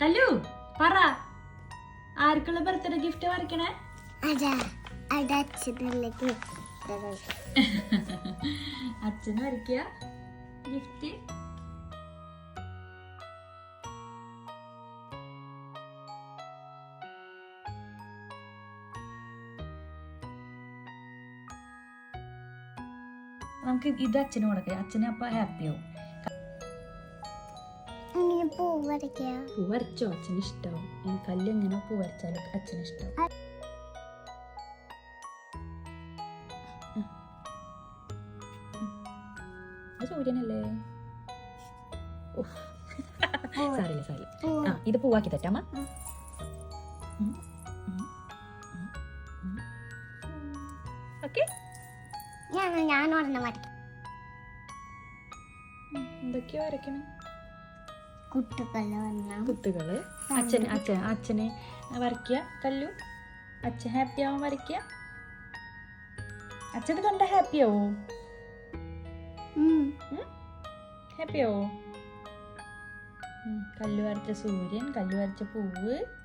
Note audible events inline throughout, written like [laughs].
കല്ലു പറ. ആർക്കുള്ള birthday gift വരയ്ക്കണേ അച്ഛന് വരയ്ക്കുക ഗിഫ്റ്റ് നമുക്ക് ഇത് അച്ഛന് കൊടുക്കാം അച്ഛന് അപ്പൊ ഹാപ്പി ആവും. ഇങ്ങനെ പൂ വരയ്ക്കുക പൂ വരച്ചോ അച്ഛന് ഇഷ്ടാവും ഈ കല്ല് എങ്ങനെ പൂ വരച്ചാൽ അച്ഛന് ഇഷ്ടാവും സൂര്യനല്ലേ ഉഫ്. സാരില്ല സാരില്ല ആ ഇത് പൂവാക്കി തരാമ ഓക്കെ ഞാൻ ഞാൻ ഒരെണ്ണം വരയ്ക്കും എന്തൊക്കെയോ വരയ്ക്കണം? കുത്തുകൾ അച്ഛൻ അച്ഛൻ അച്ഛനെ വരയ്ക്കുക. കല്ലു. അച്ഛൻ ഹാപ്പി ആവാൻ വരയ്ക്കുക. അച്ഛന് കണ്ട ഹാപ്പി ആവോ? ഹാപ്പി ആവോ? കല്ല് വരച്ച സൂര്യൻ കല്ല് വരച്ച പൂവ്.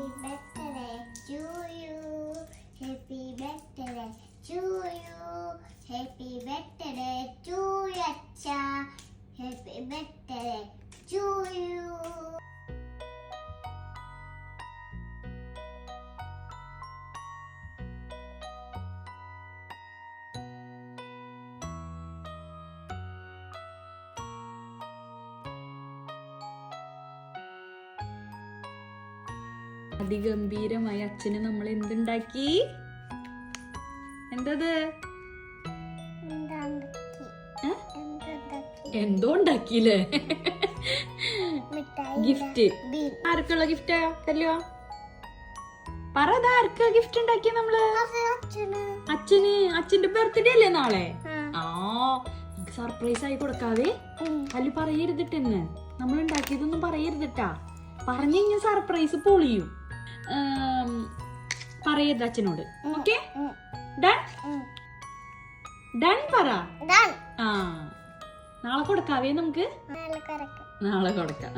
be better. അതിഗംഭീരമായി അച്ഛന് നമ്മൾ എന്തുണ്ടാക്കി എന്തത്? എന്തോ ഉണ്ടാക്കിയില്ലേ? ഗിഫ്റ്റ് ആർക്കുള്ള ഗിഫ്റ്റാ അല്ലയോ പറ അത് ആർക്കാ ഗിഫ്റ്റ് ഉണ്ടാക്കിയ നമ്മൾ? അച്ഛന്. അച്ഛന്? അച്ഛന്റെ ബർത്ത്ഡേ അല്ലേ നാളെ? ആ. സർപ്രൈസ് ആയി കൊടുക്കാവേ. അല്ല കല്ലു പറയരുതിട്ടെന്ന്. നമ്മൾ ഉണ്ടാക്കിയതൊന്നും പറയരുതിട്ടാ. പറഞ്ഞു കഴിഞ്ഞാൽ സർപ്രൈസ് പൊളിയും. പറയരുത് അച്ഛനോട്. ഓക്കെ. ഡൺ. ഡൺ പറ. ആ. നാളെ കൊടുക്കാവേ നമുക്ക്? നാളെ കൊടുക്കാം.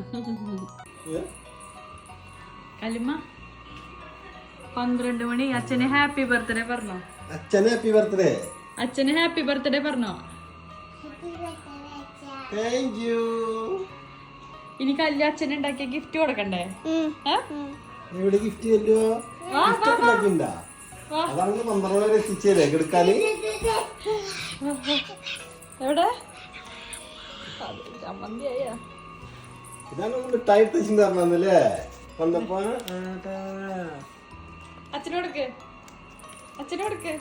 കലിമ പന്ത്രണ്ട് മണി. അച്ഛന് ഹാപ്പി ബർത്ത്ഡേ പറഞ്ഞോ? അച്ഛന് ഹാപ്പി ബർത്ത്ഡേ അച്ഛന് ഹാപ്പി ബർത്ത്ഡേ പറഞ്ഞോ? ഇനി കല്യാ അച്ഛനുണ്ടാക്കിയ ഗിഫ്റ്റ് കൊടുക്കണ്ടേ? ഏ? എവിടെ ഗിഫ്റ്റ് ചെല്ലുവോ ഗിഫ്റ്റ് ഒക്കെ ഉണ്ടാക്കിണ്ടാ? വാ. അതാണ് പന്ത്രണ്ട് വരെ എത്തിച്ചേരേ എടുക്കാന് എവിടെ ഇതാണ് മിഠായി എടുത്ത് തരണന്നല്ലേ വന്നപ്പോ അച്ഛന് കൊടുക്ക്. അച്ഛന് കൊടുക്ക്.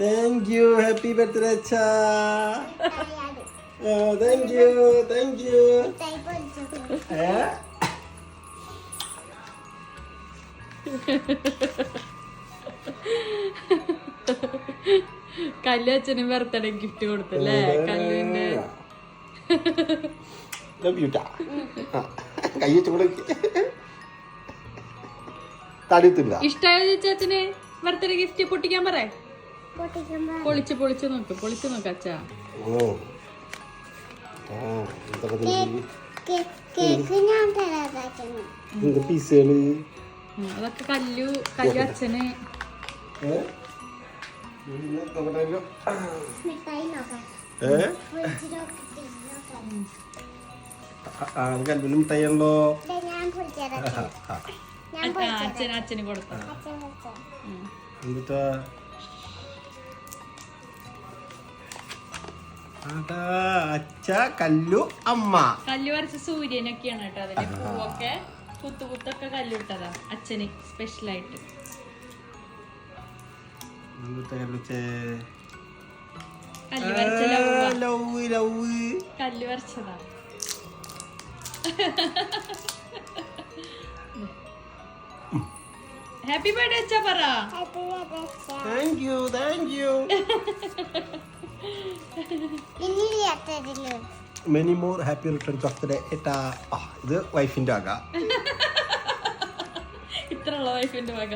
താങ്ക് യു ഹാപ്പി ബർത്ത്ഡേ അച്ഛാ. താങ്ക് യു താങ്ക് യു ഏ? കല്ല് അച്ഛനും ബർത്ത്ഡേ ഗിഫ്റ്റ് കൊടുത്തല്ലേ? കല്ലുവിന്റെ. ഇഷ്ടായോ ചേച്ചി അച്ഛന്? ബർത്ത്ഡേ ഗിഫ്റ്റ് പൊട്ടിക്കാൻ പറ. പൊളിച്ച് പൊളിച്ച് നോക്ക് പൊളിച്ച് നോക്ക് അച്ഛ. കേക്ക് ഞാൻ അതൊക്കെ കല്ലു കല്ലു അച്ഛന്. നോക്കട്ടെ. മിഠായി പൊളിച്ചത് അച്ഛന് അച്ഛന് കൊടുത്ത. എന്നിട്ടാ? അച്ഛ കല്ലു അമ്മ. കല്ലു വരച്ച സൂര്യനൊക്കെയാണ് കേട്ടോ അതിന്റെ പൂവൊക്കെ. കുത്തു കല്ലിട്ടതാ അച്ഛന് സ്പെഷ്യൽ ആയിട്ട്. എന്നിട്ട് കല്ലുച്ചേ കല്ല് വരച്ചതാ ഹാപ്പി ബർത്ത്ഡേ അച്ഛ പറ. Happy birthday thank you thank you many more happy returns of the day ഇത് വൈഫിന്റെ ആകാ. കൂടി വൈഫിന്റെ മക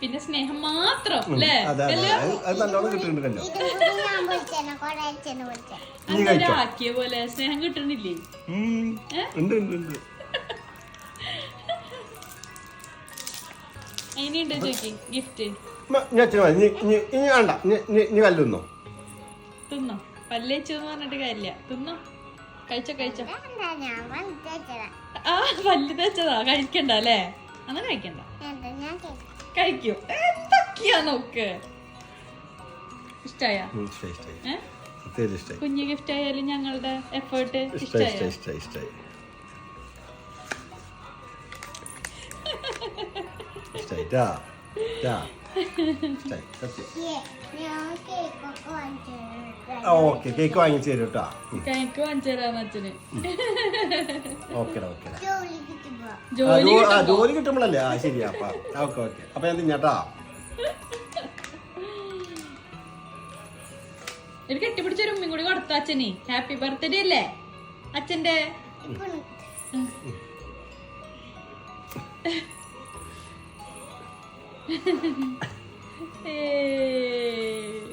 പിന്നെ സ്നേഹം മാത്രം കഴിച്ചോ? ആക്കിയ പോലെ സ്നേഹം കിട്ടണില്ലേ? ഇനിയുണ്ടോ ചോക്കി ചോദിക്കും ഗിഫ്റ്റ് തിന്നോ. പല്ലേച്ചു എന്ന് പറഞ്ഞിട്ട് കാര്യമില്ല. തിന്നോ? കഴിച്ചോ കഴിച്ചോ. ആ പല്ല് തേച്ചതാ കഴിക്കണ്ട അല്ലേ? അങ്ങനെ കഴിക്കണ്ട. കഴിക്കൂ. എന്തൊക്കെയാ നോക്ക്? ഇഷ്ടായ? കുഞ്ഞു ഗിഫ്റ്റ് ആയാലും ഞങ്ങളുടെ എഫേർട്ട് ഇഷ്ടായി ഇഷ്ടായ? [laughs] ഓക്കെ കേക്ക് വാങ്ങിച്ചു തരും കേട്ടോ കേക്ക് വാങ്ങിച്ചു തരാം അച്ഛന്. ഓക്കെ ഓക്കെ ജോലി കിട്ടുമ്പോഴല്ലേ? ആ ശരി അപ്പൊ. Okay okay. അപ്പൊ ഞാൻ തിന്നാട്ടാ ഒരു കെട്ടിപ്പിടിച്ചൊരു ഉമ്മയും കൂടി കൊടുത്ത അച്ഛനെ. ഹാപ്പി ബർത്ത്ഡേ അല്ലേ? അച്ഛന്റെ [laughs] えー。